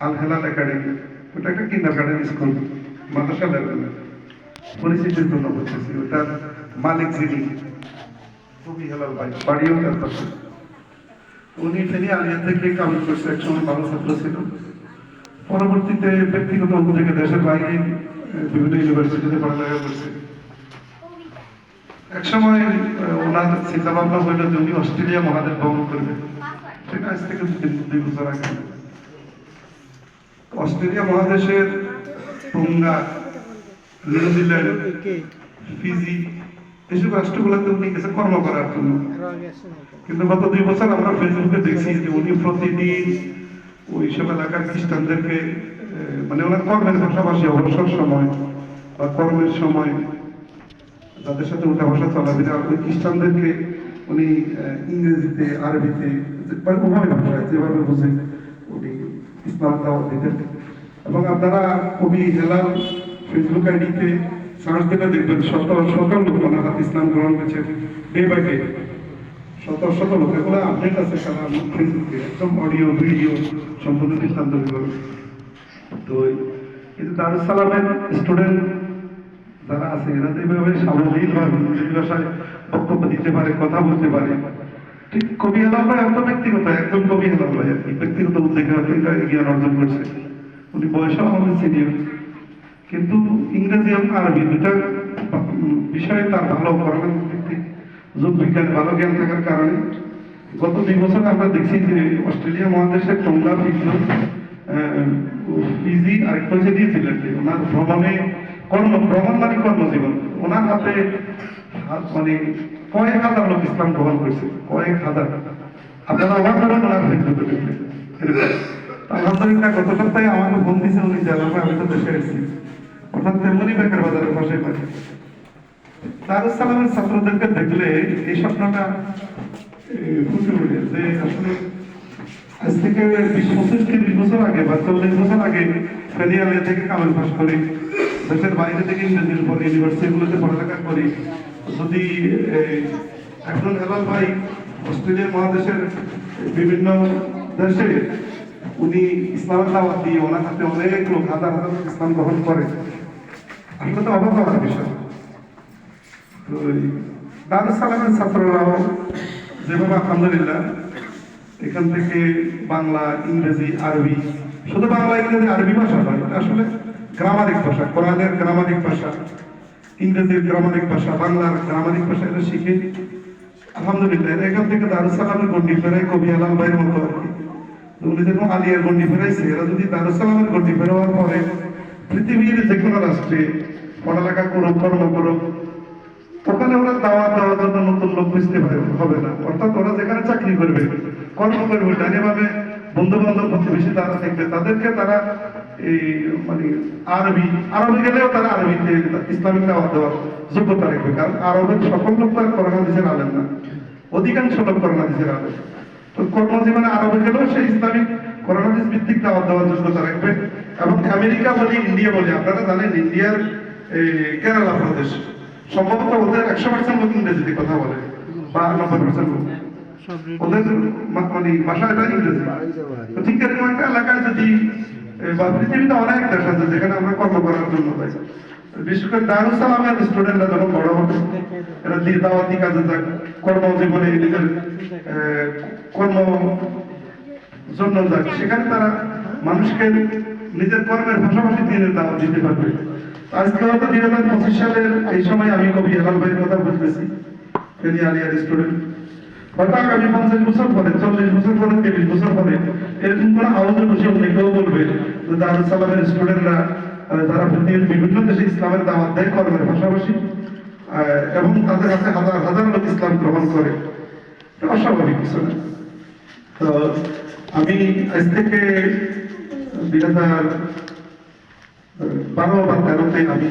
আল Helal academy ওটা একটা কিন্ডার school মাদ্রাসা লেভেলের পরিচিতির জন্য বলতেছি ওটার মালিক যিনি কবি হেলাল ভাই বাড়িও তার পাশে। উনি ফেনী আলিয়া থেকে কাজ করছে একসময় ভালো ছাত্র ছিল। পরবর্তীতে ব্যক্তিগত উদ্যোগে দেশের বাইরে বিভিন্ন ইউনিভার্সিটিতে পড়ালেখা করছে। একসময় আহ, ওনার চিন্তা ভাবনা হইল যে উনি অস্ট্রেলিয়া মহাদেশ ভ্রমণ করবেন সেটা আজ থেকে দুই বছর আগে। অস্ট্রেলিয়া মহাদেশের টুঙ্গা নিউজিল্যান্ড ফিজি, এসব রাষ্ট্রগুলোতে উনি গেছে কর্ম করার জন্য। কিন্তু গত দুই বছর আমরা ফেসবুকে দেখছি যে উনি প্রতিদিন ওই সব এলাকার খ্রিস্টানদেরকে মানে ওনার কর্মের পাশাপাশি অবসর সময় বা কর্মের সময় তাদের সাথে উঠা বসা চলাফেরা, ওই খ্রিস্টানদেরকে উনি ইংরেজিতে, আরবিতে যে- মানে ভাষায় যেভাবে বুঝে ইসলাম দাওয়াত দিতেন এবং আপনারা কবি হেলাল ফেসবুক আইডিতে সার্চ দিলে দেখবেন শত শত লোক ওনার হাতে ইসলাম গ্রহণ করেছে ডে বাই ডে শত শত লোক, এগুলো আপডেট আছে সারা ফেসবুকে একদম অডিও ভিডিও সম্পূর্ণ ইসলাম করে তো এই যে দারুস সালামের স্টুডেন্ট যারা আছে, এরা তো এভাবে সাবলীলভাবে ভাষায় বক্তব্য দিতে পারে, কথা বলতে পারে। ঠিক কবি হেলাল ভাই একদম ব্যক্তিগত একদম কবি হেলাল ভাই আর কি ব্যক্তিগত উদ্যোগে জ্ঞান অর্জন করছে। উনি বয়সেও আমাদের সিনিয়র কিন্তু ইংরেজি এবং আরবি দুটা বিষয়ে তার ভালো করার ভিত্তিক যোগ বিজ্ঞানে, ভালো জ্ঞান থাকার কারণে গত দুই বছর আমরা দেখছি যে অস্ট্রেলিয়া মহাদেশের টোঙ্গা ফিজল ফিজি আরেকটা হচ্ছে দিয়েছিলেন ওনার ভ্রমণে কর্ম, ভ্রমণ মানে কর্মজীবন। ওনার হাত মানে কয়েক হাজার লোক ইসলাম গ্রহণ করছে, কয়েক হাজার। আপনারা অবাক দেখলে এরকম। আলহামদুলিল্লাহ, গত সপ্তাহে আমাকে ফোন দিয়েছে উনি জানাবে আমি তো দেশে এসেছি। অর্থাৎ তেমনি বেকার বাজারের পাশে পাশে দারুস সালামের ছাত্রদেরকে দেখলে এই স্বপ্নটা ফুটে ওঠে যে আসলে আজ থেকে বিশ পঁচিশ, তিরিশ বছর আগে বা চল্লিশ বছর আগে ফেরিয়ালিয়া থেকে কামেল পাস করি, দেশের বাইরে থেকে ইংরেজির উপর ইউনিভার্সিটিগুলোতে পড়ালেখা করি যদি এ, একজন হেলাল ভাই অস্ট্রেলিয়া মহাদেশের বিভিন্ন দেশে উনি ইসলামের দাওয়াত দিয়ে ওনার হাতে অনেক লোক হাজার হাজার ইসলাম গ্রহণ করে আসলে তো অবাক হওয়ার বিষয়। তো সালামের ছাত্ররাও যেভাবে আলহামদুলিল্লাহ এখান থেকে বাংলা ইংরেজি আরবি শুধু বাংলা ইংরেজি আরবি ভাষা নয় আসলে গ্রামারিক ভাষা কোরআনের গ্রামারিক ভাষা ইংরেজির গ্রামারিক ভাষা, বাংলার গ্রামারিক ভাষা এটা শিখে আলহামদুলিল্লাহ। এখান থেকে দারুস সালামের গন্ডি ফেরাই কবি আলাম ভাইয়ের মতো আর কি। উনি যখন আলিয়ার গন্ডি ফেরাইছে, এরা যদি দারুস সালামের গন্ডি ফেরাবার পরে পৃথিবীর যে কোনো রাষ্ট্রে পড়ালেখা করুক, কর্ম করুক, ওখানে ওরা দাওয়াত দেওয়ার জন্য নতুন লোক বুঝতে হবে না। অর্থাৎ ওরা যেখানে চাকরি করবে, কর্ম করবে ডাইনিভাবে বন্ধু বান্ধব প্রতিবেশী তারা দেখবে তাদেরকে তারা এই মানে আরবি আরবি গেলেও তারা আরবিতে ইসলামিক দাওয়াত দেওয়ার যোগ্যতা রাখবে। কারণ আরবের সকল লোক আর করোনা দিচ্ছেন আলেন না। অধিকাংশ লোক করোনা দিচ্ছেন আলেন তো কর্মজীবনে আরবে গেলেও সেই ইসলামিক করোনা দিস ভিত্তিক দাওয়াত দেওয়ার যোগ্যতা রাখবে। এবং আমেরিকা বলি ইন্ডিয়া বলি আপনারা জানেন ইন্ডিয়ার কেরালা প্রদেশ। সম্ভবত ওদের একশো পার্সেন্ট লোক ইংরেজিতে কথা বলে বা নব্বই পার্সেন্ট লোক। ওদের মানে ভাষা এটা ইংরেজি ঠিক এরকম একটা এলাকায় যদি পৃথিবীতে অনেক দেশ আছে, যেখানে আমরা কর্ম করার জন্য পাই বিশেষ করে দারুস সালামের স্টুডেন্টরা যখন বড় এরা কাজে যাক, কর্মজীবনে নিজের কর্ম জন্য যাক। সেখানে তারা মানুষকে নিজের কর্মের পাশাপাশি দিনের দাওয়াত দিতে পারবে। আজকে হয়তো দুই হাজার পঁচিশ সালের এই সময় আমি কবি হেলাল ভাইয়ের কথা বলতেছি ফেনী আলিয়ার স্টুডেন্ট। হয়তো আগামী পঞ্চাশ বছর পরে, চল্লিশ বছর পরে, তিরিশ বছর পরে, এরকম করে আওয়াজে বসে অন্য কেউ বলবে যে স্টুডেন্টরা যারা পৃথিবীর বিভিন্ন দেশে ইসলামের দাওয়াত দেয় কর্মের পাশাপাশি এবং তাদের হাতে হাজার হাজার লোক ইসলাম গ্রহণ করে। অস্বাভাবিক কিছু না। তো আমি আজ থেকে দুই হাজার বারো বা তেরোতে আমি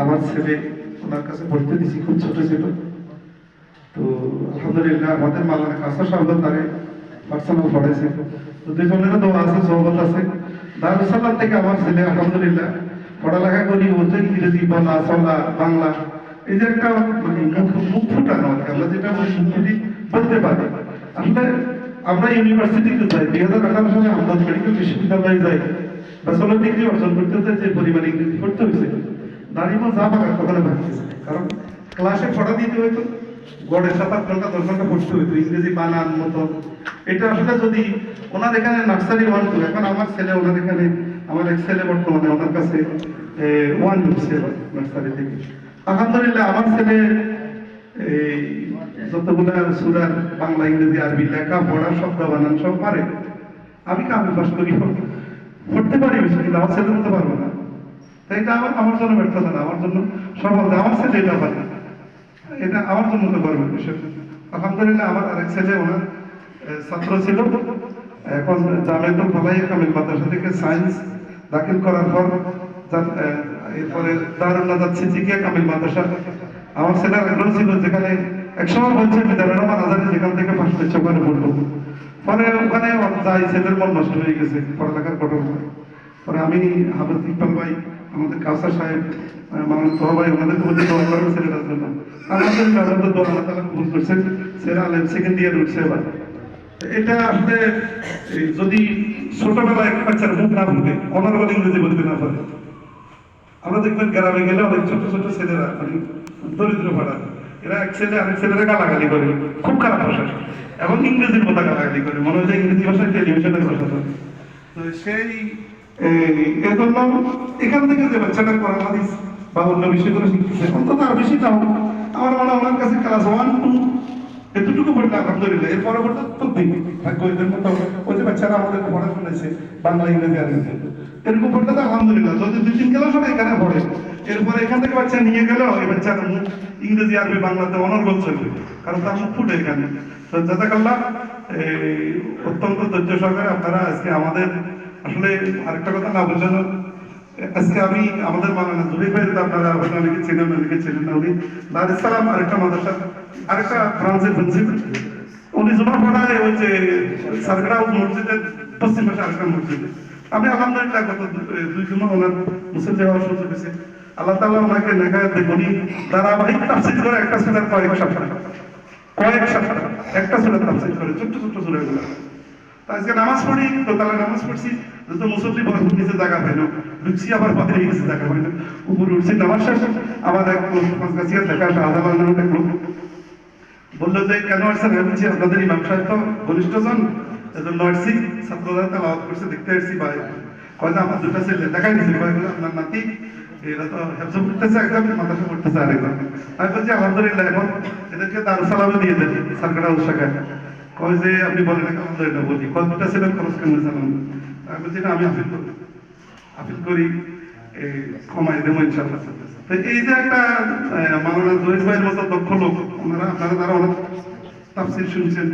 আমার ছেলে, ওনার কাছে পড়তে দিছি, খুব ছোট ছিল। তো আলহামদুলিল্লাহ আমাদের মালানা কাছে সাহেব তারে পার্সোনাল পড়াইছে তো দুজনের দোয়া আছে সহবত আছে। দারুসালাম থেকে আমার ছেলে, আলহামদুলিল্লাহ, পড়ালেখা করি ও যে ইংরেজি, বলা চলা বাংলা। এই যে একটা মানে মুখ ফুটানো আমরা যেটা বলি বলতে পারি। আসলে আমরা ইউনিভার্সিটিতে যাই, দুই হাজার আঠারো সালে আহমদ মেডিকেল বিশ্ববিদ্যালয়ে যাই। ব্যাচেলর ডিগ্রি অর্জন করতে চাই যে পরিমাণে ইংরেজি পড়তে হয়েছে। দাঁড়িয়ে যা পাকার কখনো পাচ্ছি কারণ ক্লাসে পড়া দিতে হয়তো গড়ে সাত আট ঘণ্টা, দশ ঘণ্টা পড়তে হইতো, ইংরেজি বানান মতো। এটা আসলে যদি ওনার এখানে নার্সারি ওয়ান টু এখন আমার ছেলে, ওনার এখানে, আমার এক ছেলে বর্তমানে, ওনার কাছে ওয়ান নার্সারি থেকে। আলহামদুলিল্লাহ, আমার ছেলে সুরার বাংলা, ইংরেজি, আরবি লেখা, পড়া, শব্দ বানান, সব পারে। আমি কামে পাশ করি, পড়তে পারি কিন্তু আমার ছেলে পারব না। তাই এটা আমার আমার জন্য ব্যর্থতা না, আমার জন্য সফল আমার ছেলে এটা পারে। এটা আমার জন্য তো গর্বের বিষয় আলহামদুলিল্লাহ আমার আরেক ছেলে, ওনার ছাত্র ছিল। এখন জামেদুল ফালাই কামিল মাদ্রাসা থেকে সায়েন্স দাখিল করার পর এরপরে দারুল নাজাদ সিদ্দিকিয়া কামিল মাদ্রাসা। আমার ছেলের আগ্রহ ছিল, যেখানে একসময় বলছে বিদ্যালয় রহমান আজাদি যেখান থেকে পাশ পেয়েছে, ওখানে পড়ল পরে ওখানে যাই ছেলের মন নষ্ট হয়ে গেছে, পড়ালেখার কঠোর পরে আমি হাফিজ ইকবাল ভাই আমাদের কাউসার সাহেব তোহা ভাই ওনাদেরকে বলতে দোয়া করেন ছেলেটার জন্য। আলহামদুলিল্লাহ আল্লাহ তো দোয়া আল্লাহ তাআলা কবুল করছেন ছেলে আলেম সেকেন্ড ইয়ার উঠছে এবার। এটা আসলে যদি ছোটবেলায় একটা বাচ্চার মুখ না ফুটে অনার্বল ইংরেজি বলতে না পারে। আমরা দেখবেন গ্রামে গেলে অনেক ছোট ছোট ছেলেরা মানে দরিদ্র পাড়া, এরা এক ছেলে আরেক ছেলেরা গালাগালি করে, খুব খারাপ ভাষা। এবং ইংরেজির মতো গালাগালি করে, মনে হয় ইংরেজি ভাষায় টেলিভিশনের ভাষা তো সেই এই জন্য এখান থেকে যে বাচ্চাটা কোরআন হাদিস বা অন্য বিষয়গুলো শিখতেছে, অন্তত আর বেশি নাও আমার মনে ওনার কাছে ক্লাস ওয়ান টু এতটুকু পড়লে আলহামদুলিল্লাহ। এর পরবর্তী তো দিন ভাগ্য, এদের মতো ওই যে বাচ্চারা আমাদের পড়া শুনেছে বাংলা, ইংরেজি আর। এরকম পড়লে তো আলহামদুলিল্লাহ। যদি দুই, তিন ক্লাস হবে এখানে পড়ে। এরপরে এখান থেকে বাচ্চা নিয়ে গেলেও এই বাচ্চার মুখ ইংরেজি, আরবি, বাংলাতে অনর্গল চলবে। কারণ তার মুখ ফুটে এখানে। তো জাজাকাল্লাহ অত্যন্ত ধৈর্য সহকারে আপনারা আজকে আমাদের আসলে আরেকটা কথা না বোঝান, আজকে আমি আমাদের মালানা জুড়ে ভাই আপনারা হয়তো অনেকে চেনেন অনেকে চেনেন না উনি। দার ইসলাম আরেকটা মাদ্রাসা, আরেকটা ফ্রান্সের প্রিন্সিপাল উনি জমা পড়ায় ওই যে সরকার মসজিদের পশ্চিম পাশে আরেকটা মসজিদ। আমি আলহামদুলিল্লাহ গত দুই জমা ওনার মুসলিম যাওয়ার সুযোগ হয়েছে আল্লাহ তাআলা ওনাকে নেখায় দেখুন ধারাবাহিক তাফসির করে একটা ছেলের কয়েক সপ্তাহ। কয়েক সপ্তাহ, একটা ছেলের তাফসির করে, ছোট্ট ছোট্ট ছেলেগুলো তো আজকে নামাজ পড়ি তো তাহলে নামাজ পড়ছি। যত মুসল্লি ভরপুর নিচে জায়গা না। ঢুকছি আবার বাইরে গেছে জায়গা না। উপরে উঠছি, নামাজ শেষ। আমার এক লোক শাহজালাল নামের এক লোক। বলল যে, কেন আসছেন? আমি আপনাদের ইমাম সাহেব তো ঘনিষ্ঠ জন। এজন্য আসছি। ছাত্ররা তালাওয়াত করছে, দেখতে আসছি ভাই। কয়, যে আমার দুটা ছেলে, দেখাই দিয়েছে কয় বলে, আপনার নাতি, এরা তো হেফজ করতেছে একদম, মাদ্রাসা করতেছে আরেকজন আমি বলছি, আলহামদুলিল্লাহ, এখন এদেরকে দারুসালামে দিয়ে দেন সরকার শাখায় কয় যে, আপনি বলেন না আলহামদুলিল্লাহ বলি। কয়, দুটা ছেলের খরচ কেমন জানান? আমি করি। কমাই দেবো ইনশাল্লাহ তো এই যে একটা মাওলানা জহির ভাইয়ের মতো দক্ষ লোক, ওনারা, আপনারা তারা অনেক তাফসির শুনছেন।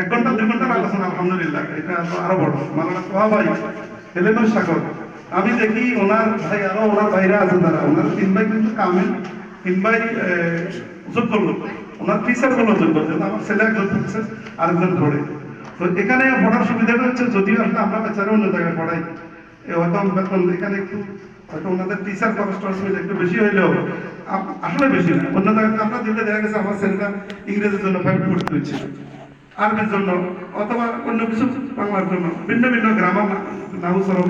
এক ঘণ্টা, দুই ঘণ্টার আলোচনা, আলহামদুলিল্লাহ। এটা তো আরও বড়। মাওলানা তোহা ভাই এলেমের সাগর। আমি দেখি ওনার ভাই, আরও ওনার ভাইরা আছে তারা। ওনার তিন ভাই কিন্তু কামেল, তিন ভাই যোগ্য লোক। ওনার টিচারগুলো যোগ্য। আমার ছেলে একজন আরেকজন পড়ে তো এখানে পড়ার সুবিধাটা হচ্ছে, যদিও আসলে আমরা বেচারা অন্য জায়গায় পড়াই। হয়তো বেতন এখানে একটু, হয়তো ওনাদের টিচার খরচ টরচ মিলে একটু বেশি হইলেও আসলে বেশি না। অন্য জায়গায় আমরা দিলে দেখা গেছে আমার ছেলেটা ইংরেজির জন্য ফাইভ পড়তে হচ্ছে। আরবির জন্য, অথবা অন্য কিছু বাংলার জন্য, ভিন্ন ভিন্ন গ্রামার নাহু সরব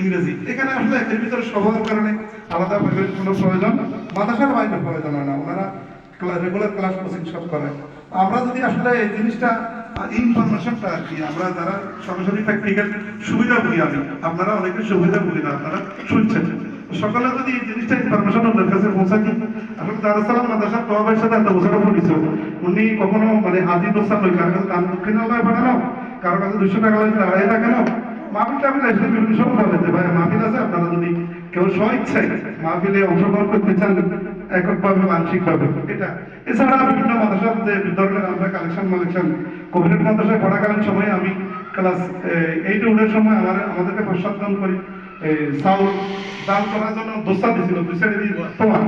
ইংরেজি। এখানে আসলে এর ভিতরে স্বভাবের কারণে আলাদা ভাবে কোনো প্রয়োজন, মাদ্রাসার বাইরে প্রয়োজন হয় না। ওনারা রেগুলার ক্লাস কোচিং সব করে আমরা যদি আসলে এই জিনিসটা ইনফরমেশনটা আর কি, আমরা যারা সরাসরি প্র্যাকটিক্যাল সুবিধা বুঝি, আমি, আপনারা অনেকে সুবিধা বুঝি না, আপনারা শুনছেন। সকালে যদি এই জিনিসটা ইনফরমেশন ওনার কাছে পৌঁছাকি আসলে দারুসালাম মাদ্রাসার প্রভাবের সাথে এত বোঝানো পড়েছে উনি কখনো মানে হাজির দোস্তার লই কারও কাছে দান দক্ষিণ আল্লাহ পাঠানো কারও কাছে দুশো টাকা লাগছে আড়াই টাকা নাও। মাহফিল টাফিল আসলে বিভিন্ন সময় বলে যে ভাই মাহফিল আছে, আপনারা যদি কেউ স্ব ইচ্ছায় মাহফিলে অংশগ্রহণ করতে চান এককভাবে, মানসিকভাবে। এটা, এছাড়া বিভিন্ন মাদ্রাসার যে ধরনের আমরা কালেকশন মালেকশন কোভিড মাদ্রাসায় পড়াকালীন সময় আমি ক্লাস এইট উঠের সময় আমার, আমাদেরকে প্রসাদন করি। চাউল দান করার জন্য দোসা দিছিল, দুই সাইডে তোমার।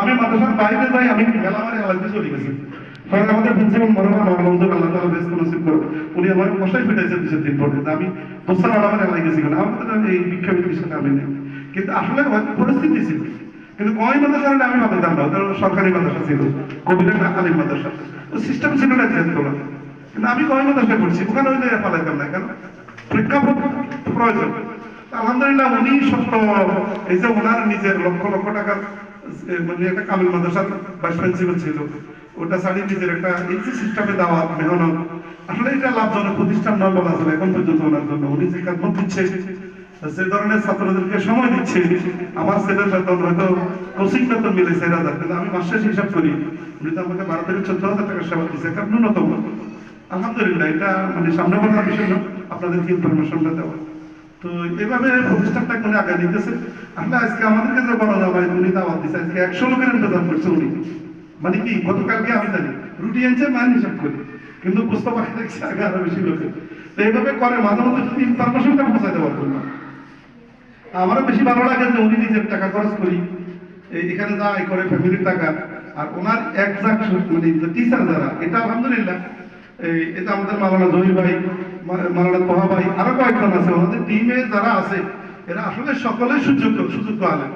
আমি মাদ্রাসার বাইরে যাই, আমি গেলাম আমার চলে গেছি। পরে আমাদের প্রিন্সিপাল আমার বন্ধু, আল্লাহ তালা বেশ নসিব করো উনি আমার কষাই ফিটাইছে দুই দিন পরে। আমি দোসা আমার এলাকায় গেছি কেন? আমাদের এই বিক্ষোভের বিষয়টা আমি নেই। কিন্তু আসলে পরিস্থিতি ছিল। কিন্তু কয় মাদ্রাসা হলে আমি ভাবতাম না ওটা সরকারি মাদ্রাসা ছিল কবিরের আলিম মাদ্রাসা। তো সিস্টেম ছিল না চেঞ্জ করা কিন্তু আমি কয়েক দেশে পড়ছি, ওখানে ওই জায়গায় পালাইতাম না কেন? প্রেক্ষাপট প্রয়োজন। আলহামদুলিল্লাহ উনি সত্য এই যে ওনার নিজের লক্ষ লক্ষ টাকার মানে একটা কামিল মাদ্রাসার ভাইস প্রিন্সিপাল ছিল। ওটা ছাড়িয়ে নিজের একটা এই সিস্টেমে দেওয়া মেহনত। আসলে এটা লাভজনক প্রতিষ্ঠান নয় বলা চলে, এখন পর্যন্ত ওনার জন্য। উনি যে কাজমত দিচ্ছে সে ধরনের ছাত্রদেরকে সময় দিচ্ছে। আমার ছেলের বেতন হয়তো কোচিং বেতন মিলে চার হাজার আমি মাসে হিসাব করি, উনি তো আমাকে বারো থেকে চোদ্দ হাজার টাকা সেবা দিচ্ছে কারণ ন্যূনতম। আলহামদুলিল্লাহ, এটা মানে সামনে বলার বিষয় না আপনাদেরকে ইনফরমেশনটা দেওয়া। তো এইভাবে প্রতিষ্ঠানটা উনি আগে নিতেছে। আসলে আজকে আমাদেরকে যে বলা যাবে উনি দাওয়াত দিচ্ছে আজকে একশো লোকের ইন্তজাম করছে উনি। মানে কি, গতকালকে আমি জানি, রুটি আনছে মান হিসাব করি। কিন্তু বুঝতে পারি দেখছি আগে আরও বেশি লোকের। তো এইভাবে করে মাঝে যদি ইনফরমেশনটা পৌঁছাতে পারব না। আমারও বেশি ভালো লাগে যে উনি নিজের টাকা খরচ করি। এখানে যা আয় করে ফ্যামিলির টাকা, আর ওনার একজাক্ট মানে টিচার যারা, এটা আলহামদুলিল্লাহ। এটা আমাদের মালানা জহির ভাই মালানা তোহা ভাই, আরও কয়েকজন আছে। ওনাদের টিমে যারা আছে, এরা আসলে সকলে সুযোগ্য সুযোগ্য আলেম।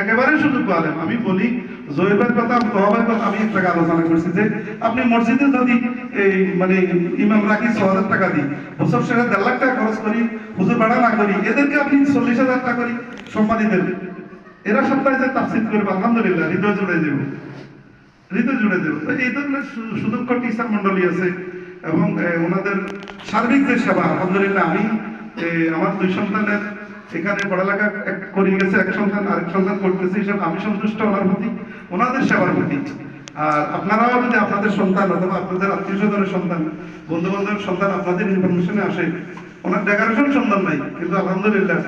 একেবারে সুযোগ্য আলেম আমি বলি জহির কথা তোহা ভাইয়ের কথা আমি এক জায়গায় আলোচনা করছি যে, আপনি মসজিদে যদি এই মানে ইমাম রাখি ছ হাজার টাকা দিই বছর শেষে দেড় লাখ টাকা খরচ করি, হুজুর ভাড়া না করি, এদেরকে আপনি চল্লিশ হাজার টাকা করি সম্মানী দেবেন এরা সপ্তাহে যে তাফসিদ করবে, আলহামদুলিল্লাহ, হৃদয় জুড়ে দেবে। হৃদয় জুড়ে দেবে। এই ধরনের সুদক্ষ টিচার মন্ডলী আছে এবং ওনাদের সার্বিক যে সেবা, আলহামদুলিল্লাহ, আমি আমার দুই সন্তানের এখানে পড়ালেখা করে গেছে, এক সন্তান, আরেক সন্তান করতেছে হিসাবে আমি সন্তুষ্ট ওনার প্রতি ওনাদের সেবার প্রতি আর আপনারাও যদি আপনাদের সন্তান অথবা আপনাদের আত্মীয় স্বজনের সন্তান বন্ধু বান্ধবের সন্তান আপনাদের ইনফরমেশনে আসে, ওনার ডেকারেশন সন্তান নাই, কিন্তু আলহামদুলিল্লাহ,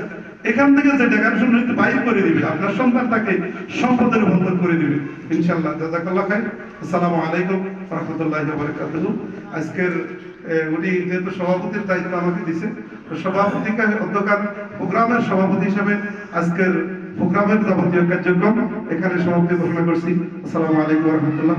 এখান থেকে যে ডেকারেশন হইতে বাইর করে দিবে, আপনার সন্তানটাকে সম্পদের বন্ধন করে দিবে। ইনশাল্লাহ জাজাকাল্লাহ খাই আসসালামু আলাইকুম রহমতুল্লাহ আজকের উনি যেহেতু সভাপতির দায়িত্ব আমাকে দিছে তো সভাপতিকে অধ্যকার প্রোগ্রামের সভাপতি হিসেবে আজকের প্রোগ্রামের যাবতীয় কার্যক্রম এখানে সমাপ্তি ঘোষণা করছি। আসসালামু আলাইকুম রহমতুল্লাহ।